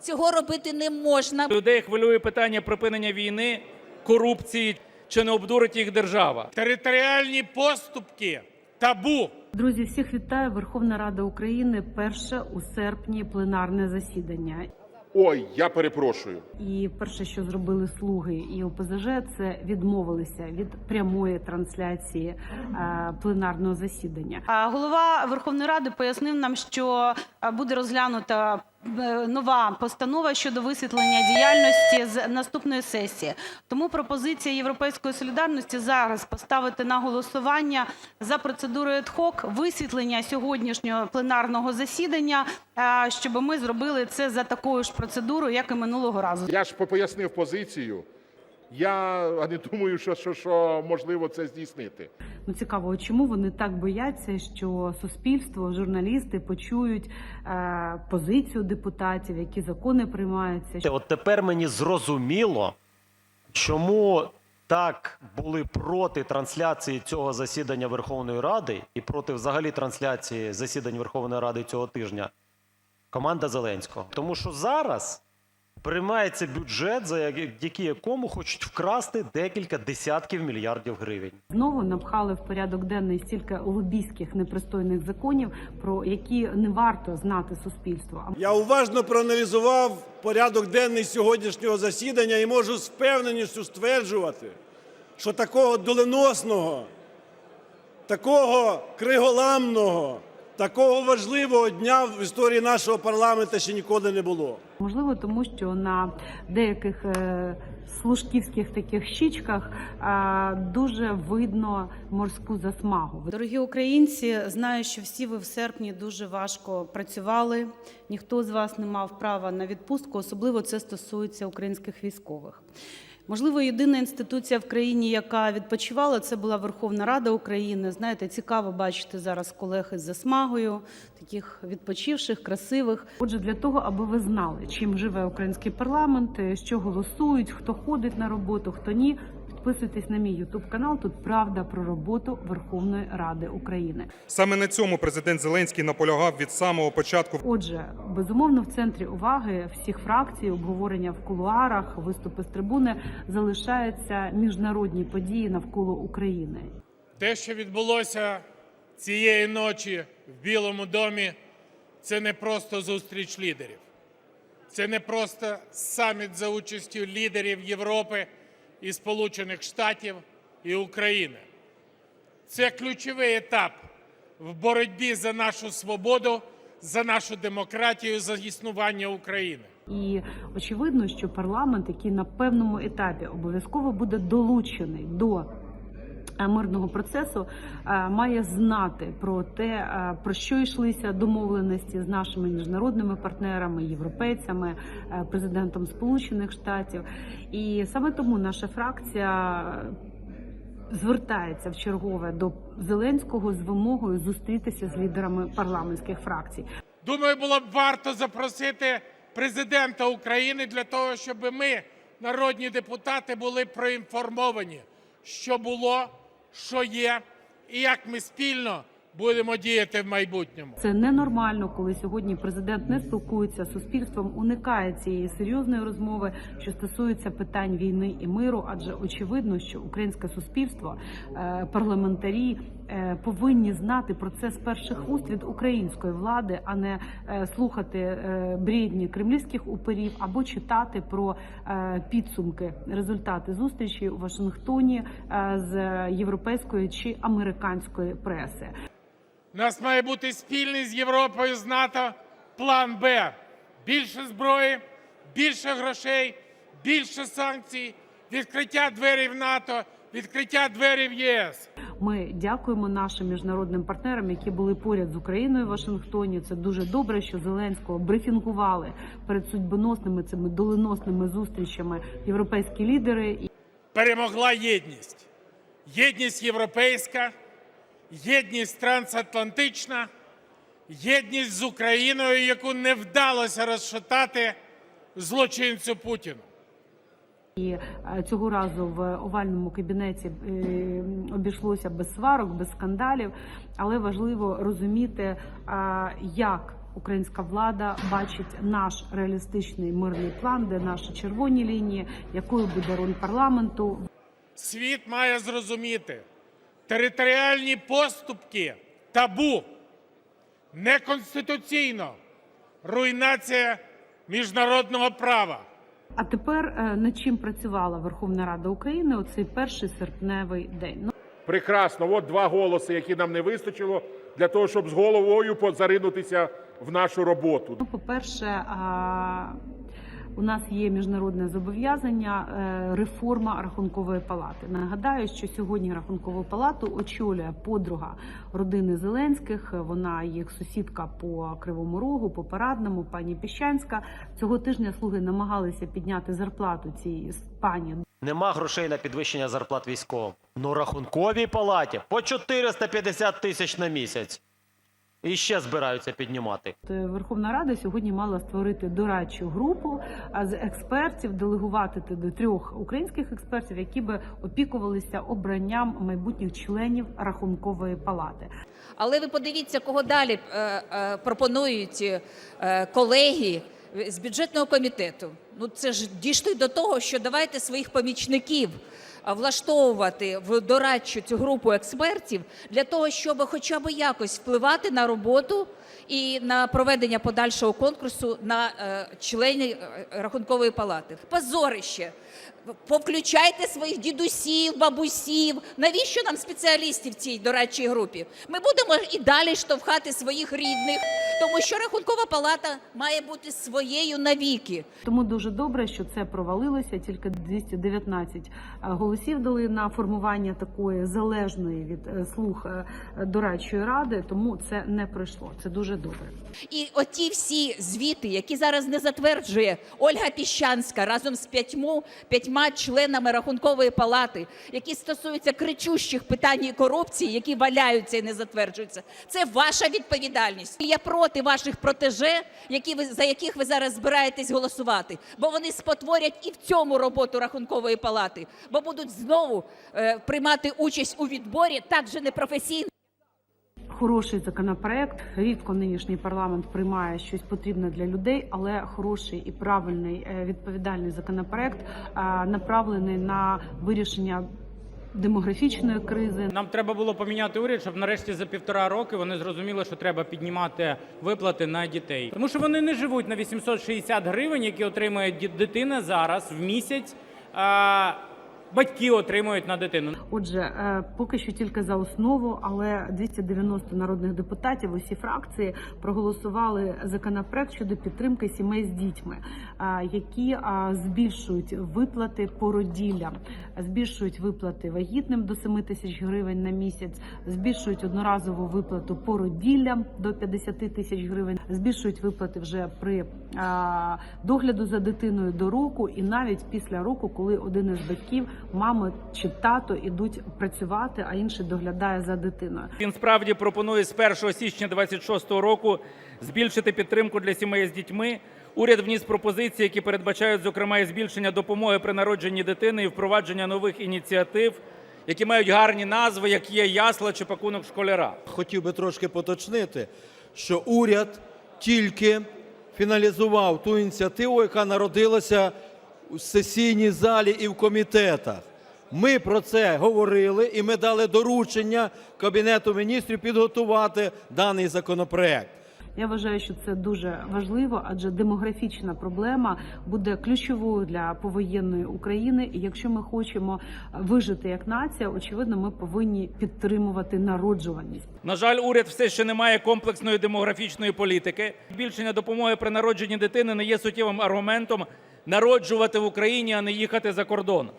Цього робити не можна. Людей хвилює питання припинення війни, корупції. Чи не обдурить їх держава? Територіальні поступки табу. Друзі, всіх вітаю. Верховна Рада України перше у серпні пленарне засідання. Ой, я перепрошую. І перше, що зробили слуги і ОПЗЖ, це відмовилися від прямої трансляції е, пленарного засідання. А Голова Верховної Ради пояснив нам, що буде розглянута е, нова постанова щодо висвітлення діяльності з наступної сесії. Тому пропозиція Європейської солідарності зараз поставити на голосування за процедурою ad hoc висвітлення сьогоднішнього пленарного засідання, а, щоб ми зробили це за такою ж процедурою, як і минулого разу. Я ж пояснив позицію. Я не думаю, що, що, що можливо це здійснити. Ну цікаво, чому вони так бояться, що суспільство, журналісти почують е, позицію депутатів, які закони приймаються. От тепер мені зрозуміло, чому так були проти трансляції цього засідання Верховної Ради і проти взагалі трансляції засідань Верховної Ради цього тижня команда Зеленського. Тому що зараз приймається бюджет, за який якому хочуть вкрасти декілька десятків мільярдів гривень. Знову напхали в порядок денний стільки лобійських непристойних законів, про які не варто знати суспільство. А Я уважно проаналізував порядок денний сьогоднішнього засідання і можу з впевненістю стверджувати, що такого доленосного, такого криголамного, такого важливого дня в історії нашого парламенту ще ніколи не було. Можливо, тому що на деяких е, служківських таких щічках е, дуже видно морську засмагу. Дорогі українці, знаю, що всі ви в серпні дуже важко працювали. Ніхто з вас не мав права на відпустку, особливо це стосується українських військових. Можливо, єдина інституція в країні, яка відпочивала, це була Верховна Рада України. Знаєте, цікаво бачити зараз колег із засмагою, таких відпочивших, красивих. Отже, для того, аби ви знали, чим живе український парламент, е, що голосують, хто ходить на роботу, хто ні. Підписуйтесь на мій Ютуб канал. Тут правда про роботу Верховної Ради України. Саме на цьому президент Зеленський наполягав від самого початку. Отже, безумовно, в центрі уваги всіх фракцій, обговорення в кулуарах, виступи з трибуни залишаються міжнародні події навколо України. Те, що відбулося цієї ночі в Білому домі, це не просто зустріч лідерів. Це не просто саміт за участю лідерів Європи і Сполучених Штатів і України. Це ключовий етап в боротьбі за нашу свободу, за нашу демократію, за існування України. І очевидно, що парламент, який на певному етапі обов'язково буде долучений до мирного процесу, е, має знати про те, е, про що йшлися домовленості з нашими міжнародними партнерами, європейцями, е, президентом Сполучених Штатів. І саме тому наша фракція звертається в чергове до Зеленського з вимогою зустрітися з лідерами парламентських фракцій. Думаю, було б варто запросити президента України для того, щоб ми, народні депутати, були проінформовані, що було, що є, і як ми спільно будемо діяти в майбутньому. Це ненормально, коли сьогодні президент не спілкується з суспільством, уникає цієї серйозної розмови, що стосується питань війни і миру. Адже очевидно, що українське суспільство, е, парламентарі е, повинні знати про це з перших вуст від української влади, а не е, слухати брідні кремлівських уперів або читати про підсумки, результати зустрічі у Вашингтоні з європейської чи американської преси. У нас має бути спільний з Європою, з НАТО план Б. Більше зброї, більше грошей, більше санкцій, відкриття дверей в НАТО, відкриття дверей в ЄС. Ми дякуємо нашим міжнародним партнерам, які були поряд з Україною в Вашингтоні. Це дуже добре, що Зеленського брифінгували перед судьбоносними цими доленосними зустрічами європейські лідери. Перемогла єдність. Єдність європейська, єдність трансатлантична, єдність з Україною, яку не вдалося розшатати злочинцю Путіну. І е, цього разу в овальному кабінеті е, обійшлося без сварок, без скандалів. Але важливо розуміти, як українська влада бачить наш реалістичний мирний план, де наші червоні лінії, якою буде роль парламенту. Світ має зрозуміти, територіальні поступки табу, неконституційно, руйнація міжнародного права. А тепер е, над чим працювала Верховна Рада України у цей перший серпневий день? Ну, Прекрасно. От два голоси, які нам не вистачило для того, щоб з головою позаринутися в нашу роботу. Ну, по-перше, а, у нас є міжнародне зобов'язання е, реформа рахункової палати. Нагадаю, що сьогодні рахункову палату очолює подруга родини Зеленських. Вона їх сусідка по Кривому Рогу, по Парадному, пані Піщанська. Цього тижня слуги намагалися підняти зарплату цій пані Нема грошей на підвищення зарплат військовим. Ну, рахунковій палаті по 450 тисяч на місяць. І ще збираються піднімати. Е, Верховна Рада сьогодні мала створити дорадчу групу а, з експертів, делегувати туди трьох українських експертів, які би опікувалися обранням майбутніх членів рахункової палати. Але ви подивіться, кого далі е, е, пропонують колеги з бюджетного комітету. Ну це ж дійшли до того, що давайте своїх помічників влаштовувати в дорадчу цю групу експертів для того, щоб хоча б якось впливати на роботу і на проведення подальшого конкурсу на е, членів е, рахункової палати. Позорище. Повключайте своїх дідусів, бабусів. Навіщо нам спеціалістів в цій дорадчій групі? Ми будемо і далі штовхати своїх рідних, тому що рахункова палата має бути своєю навіки. Тому дуже добре, що це провалилося. Тільки 219 голосів дали на формування такої залежної від е, слуг е, дорадчої ради. Тому це не пройшло. Це дуже добре. І оті всі звіти, які зараз не затверджує Ольга Піщанська разом з п'ятьму п'ятьма членами рахункової палати, які стосуються кричущих питань і корупції, які валяються і не затверджуються, це ваша відповідальність. Я проти ваших протеже, які ви за яких ви зараз збираєтесь голосувати, бо вони спотворять і в цьому роботу рахункової палати, бо будуть знову е, приймати участь у відборі так же непрофесійно. Хороший законопроект. Рідко нинішній парламент приймає щось потрібне для людей, але хороший і правильний е, відповідальний законопроект е, направлений на вирішення демографічної кризи. Нам треба було поміняти уряд, щоб нарешті за півтора роки вони зрозуміли, що треба піднімати виплати на дітей. Тому що вони не живуть на 860 гривень, які отримує дитина зараз в місяць. А батьки отримують на дитину. Отже, е, поки що тільки за основу, але 290 народних депутатів, усі фракції проголосували законопроект щодо підтримки сімей з дітьми, е, які е, збільшують виплати породіллям, збільшують виплати вагітним до 7 тисяч гривень на місяць, збільшують одноразову виплату породіллям до 50 тисяч гривень, збільшують виплати вже при догляду за дитиною до року, і навіть після року, коли один із батьків, мама чи тато ідуть працювати, а інший доглядає за дитиною. Він справді пропонує з 1 січня 2026 року збільшити підтримку для сімей з дітьми. Уряд вніс пропозиції, які передбачають, зокрема, і збільшення допомоги при народженні дитини і впровадження нових ініціатив, які мають гарні назви, як є ясла чи пакунок школяра. Хотів би трошки поточнити, що уряд тільки фіналізував ту ініціативу, яка народилася у сесійній залі і в комітетах. Ми про це говорили, і ми дали доручення Кабінету міністрів підготувати даний законопроект. Я вважаю, що це дуже важливо, адже демографічна проблема буде ключовою для повоєнної України. І якщо ми хочемо вижити як нація, очевидно, ми повинні підтримувати народжуваність. На жаль, уряд все ще не має комплексної демографічної політики. Збільшення допомоги при народженні дитини не є суттєвим аргументом народжувати в Україні, а не їхати за кордон.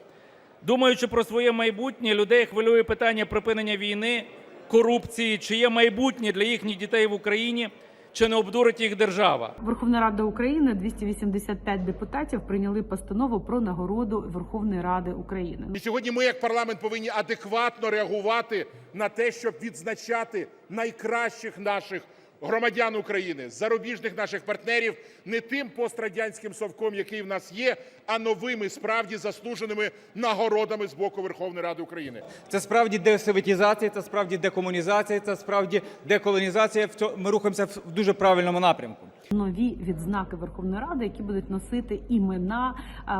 Думаючи про своє майбутнє, людей хвилює питання припинення війни, корупції, чи є майбутнє для їхніх дітей в Україні, чи не обдурить їх держава. Верховна Рада України 285 депутатів прийняли постанову про нагороду Верховної Ради України. І сьогодні ми, як парламент, повинні адекватно реагувати на те, щоб відзначати найкращих наших громадян України, зарубіжних наших партнерів не тим пострадянським совком, який в нас є, а новими справді заслуженими нагородами з боку Верховної Ради України. Це справді десоветізація, це справді декомунізація, це справді деколонізація. В цьому- Ми рухаємося в дуже правильному напрямку. нові відзнаки Верховної Ради, які будуть носити імена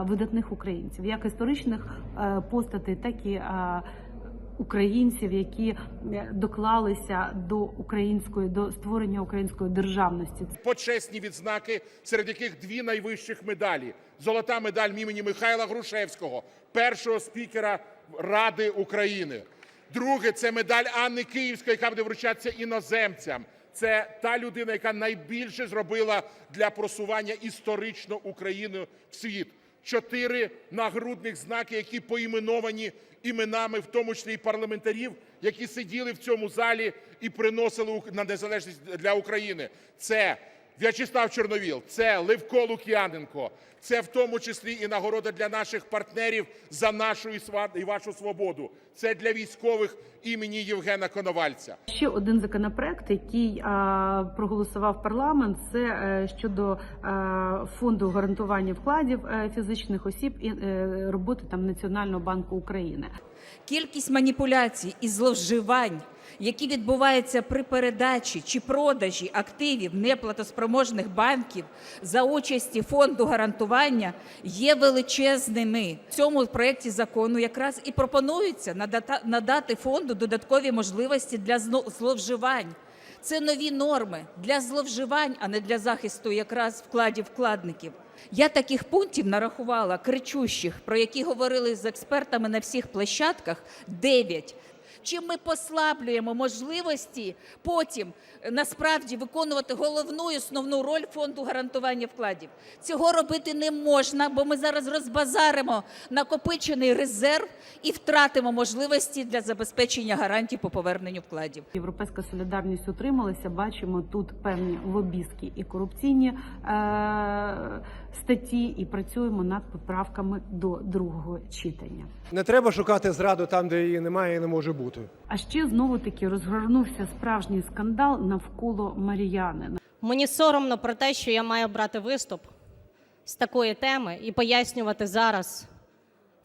видатних українців, як історичних е, постатей, так і а, українців, які е, доклалися до української до створення української державності. почесні відзнаки, серед яких дві найвищих медалі: золота медаль імені Михайла Грушевського, першого спікера Ради України. Друге це медаль Анни Київської, яка буде вручатися іноземцям. Це та людина, яка найбільше зробила для просування історично України в світ. Чотири нагрудних знаки, які поіменовані іменами, в тому числі і парламентарів, які сиділи в цьому залі і приносили на незалежність для України. Це В'ячеслав Чорновіл, це Левко Лук'яненко, це в тому числі і нагорода для наших партнерів за нашу і вашу свободу. Це для військових імені Євгена Коновальця. Ще один законопроект, який а, проголосував парламент, це е, щодо е, фонду гарантування вкладів е, фізичних осіб і е, роботи там Національного банку України. Кількість маніпуляцій і зловживань, які відбуваються при передачі чи продажі активів неплатоспроможних банків за участі фонду гарантування, є величезними. В цьому проєкті закону якраз і пропонується надати фонду додаткові можливості для зловживань. Це нові норми для зловживань, а не для захисту якраз вкладів вкладників. Я таких пунктів нарахувала кричущих, про які говорили з експертами на всіх площадках, 9. Чим ми послаблюємо можливості потім е, насправді виконувати головну і основну роль фонду гарантування вкладів. Цього робити не можна, бо ми зараз розбазаримо накопичений резерв і втратимо можливості для забезпечення гарантій по поверненню вкладів. Європейська солідарність утрималася. Бачимо тут певні лобістські і корупційні е, статті, і працюємо над поправками до другого читання. Не треба шукати зраду там, де її немає і не може бути. А ще знову таки розгорнувся справжній скандал навколо Маріяни. Мені соромно про те, що я маю брати виступ з такої теми і пояснювати зараз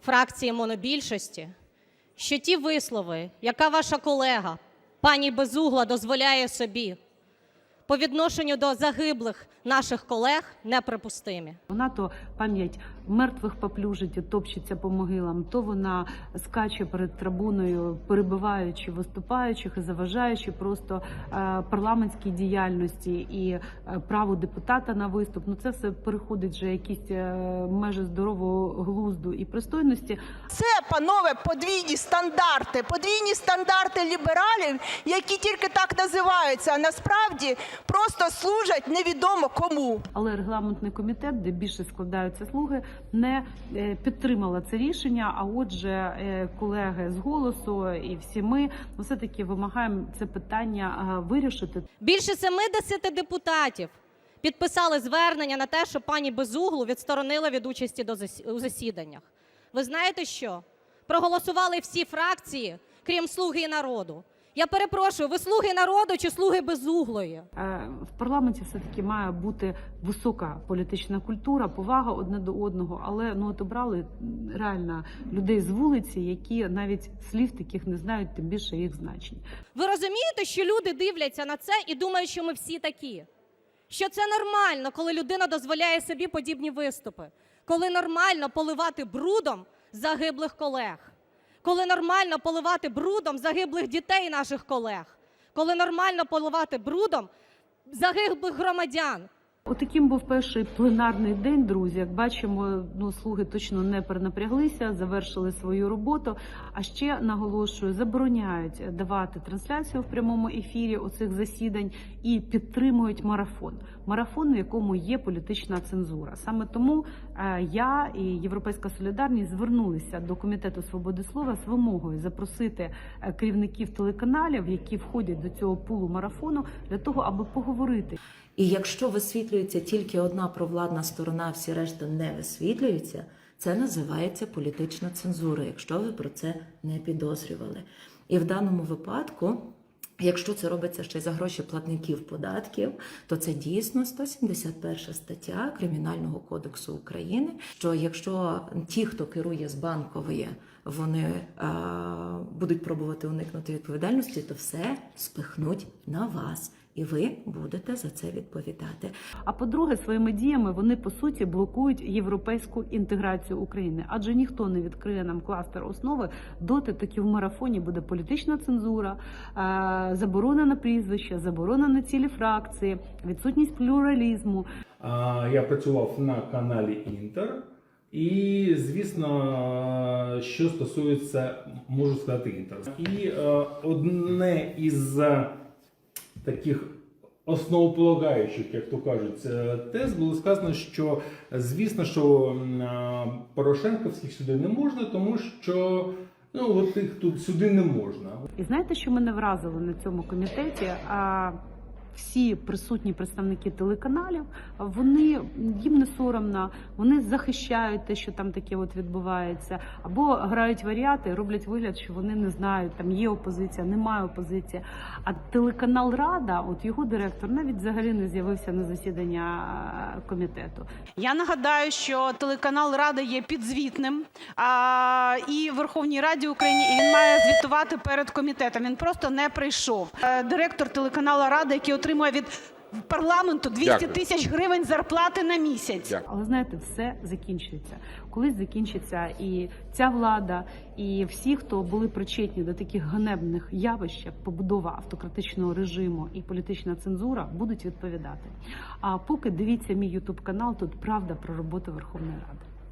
фракції монобільшості, що ті вислови, яка ваша колега, пані Безугла, дозволяє собі по відношенню до загиблих наших колег, неприпустимі. Вона то пам'ять мертвих поплюжить і топчеться по могилам, то вона скаче перед трибуною, перебиваючи виступаючих і заважаючи просто е, парламентській діяльності і е, праву депутата на виступ. Ну це все переходить вже якісь е, межі здорового глузду і пристойності. Це, панове, подвійні стандарти, подвійні стандарти лібералів, які тільки так називаються, а насправді просто служать невідомо кому. Але регламентний комітет, де більше складаються слуги, не е, підтримала це рішення. А отже, е, колеги з голосу і всі ми ну, все таки вимагаємо це питання е, вирішити. Більше 70 депутатів підписали звернення на те, що пані Безуглу відсторонили від участі до зас- у засіданнях. Ви знаєте що? Проголосували всі фракції, крім слуги народу. Я перепрошую, ви слуги народу чи слуги безуглої? Е, В парламенті все таки має бути висока політична культура, повага одне до одного. Але ну от обрали реально людей з вулиці, які навіть слів таких не знають, тим більше їх значень. Ви розумієте, що люди дивляться на це і думають, що ми всі такі? Що це нормально, коли людина дозволяє собі подібні виступи, коли нормально поливати брудом загиблих колег, коли нормально поливати брудом загиблих дітей наших колег, коли нормально поливати брудом загиблих громадян. Отаким був перший пленарний день, друзі. Як бачимо, ну слуги точно не перенапряглися, завершили свою роботу. А ще наголошую, забороняють давати трансляцію в прямому ефірі оцих засідань і підтримують марафон. Марафон, в якому є політична цензура. Саме тому е, я і Європейська солідарність звернулися до комітету свободи слова з вимогою запросити е, керівників телеканалів, які входять до цього пулу марафону, для того, аби поговорити. І якщо висвітлюється тільки одна провладна сторона, всі решта не висвітлюються, це називається політична цензура, якщо ви про це не підозрювали. І в даному випадку Якщо це робиться ще за гроші платників податків, то це дійсно 171 стаття Кримінального кодексу України. Що якщо ті, хто керує з банкової, вони е, будуть пробувати уникнути відповідальності, то все спихнуть на вас, і ви будете за це відповідати. А по-друге, своїми діями вони по суті блокують європейську інтеграцію України, адже ніхто не відкриє нам кластер основи доти, таки в марафоні буде політична цензура, е, заборона на прізвища, заборона на цілі фракції, відсутність плюралізму. Я працював на каналі Інтер. І, звісно, що стосується, можу сказати, Інтер. І е, одне із е, таких основополагаючих, як то кажуть, е, тез було сказано, що звісно, що е, Порошенковських сюди не можна, тому що ну, от їх тут сюди не можна. І знаєте, що мене вразило на цьому комітеті? А всі присутні представники телеканалів, вони їм не соромно, вони захищають те, що там таке от відбувається, або грають варіати, роблять вигляд, що вони не знають, там є опозиція, немає опозиції. А телеканал Рада, от його директор, навіть взагалі не з'явився на засідання е, комітету. Я нагадаю, що телеканал Рада є підзвітним а, і Верховній Раді України, і він має звітувати перед комітетом. Він просто не прийшов. Е, Директор телеканалу Рада, який отримує від парламенту 200 Дякую. тисяч гривень зарплати на місяць. Дякую. Але знаєте, все закінчується. Колись закінчиться і ця влада, і всі, хто були причетні до таких ганебних явищ, як побудова автократичного режиму і політична цензура, будуть відповідати. А поки дивіться мій ютуб канал, тут правда про роботу Верховної Ради.